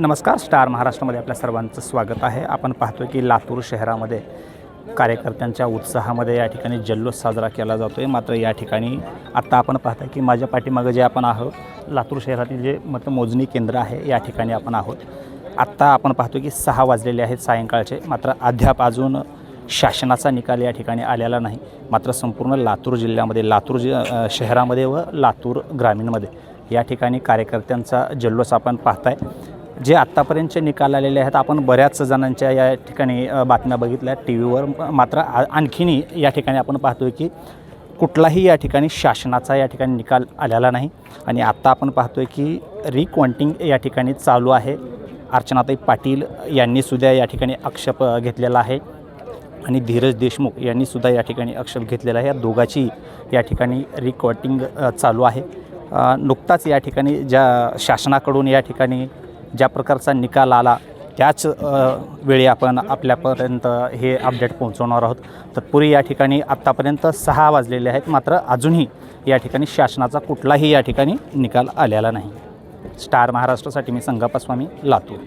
नमस्कार स्टार महाराष्ट्रामध्ये आपल्या सर्वांचं स्वागत आहे. आपण पाहतोय की लातूर शहरामध्ये कार्यकर्त्यांच्या उत्साहामध्ये या ठिकाणी जल्लोष साजरा केला जातो आहे मात्र या ठिकाणी आत्ता आपण पाहताय की माझ्या पाठीमागं जे आपण आहोत लातूर शहरातील जे मतमोजणी केंद्र आहे या ठिकाणी आपण आहोत. आत्ता आपण पाहतो की सहा वाजलेले आहेत सायंकाळचे. मात्र अद्याप अजून शासनाचा निकाल या ठिकाणी आलेला नाही. मात्र संपूर्ण लातूर जिल्ह्यामध्ये लातूर जि शहरामध्ये व लातूर ग्रामीणमध्ये या ठिकाणी कार्यकर्त्यांचा जल्लोष आपण पाहताय. जे आत्तापर्यंतचे निकाल आलेले आहेत आपण बऱ्याच जणांच्या या ठिकाणी बातम्या बघितल्या. टी व्हीवर मात्र आ- आणखीनही या ठिकाणी आपण पाहतोय की कुठलाही या ठिकाणी शासनाचा या ठिकाणी निकाल आलेला नाही. आणि आत्ता आपण पाहतोय की रिक्वॉन्टिंग या ठिकाणी चालू आहे. अर्चनाताई पाटील यांनीसुद्धा या ठिकाणी आक्षेप घेतलेला आहे. आणि धीरज देशमुख यांनीसुद्धा या ठिकाणी आक्षेप घेतलेला आहे. या दोघाची या ठिकाणी रिकॉर्डिंग चालू आहे. नुकताच या ठिकाणी ज्या शासनाकडून या ठिकाणी ज्या प्रकारचा निकाल आला त्याच वेळी आपण आपल्यापर्यंत हे अपडेट पोहोचवणार आहोत. तत्पूर्वी या ठिकाणी आत्तापर्यंत सहा वाजलेले आहेत मात्र अजूनही या ठिकाणी शासनाचा कुठलाही या ठिकाणी निकाल आलेला नाही. स्टार महाराष्ट्रासाठी मी संगापा स्वामी लातूर.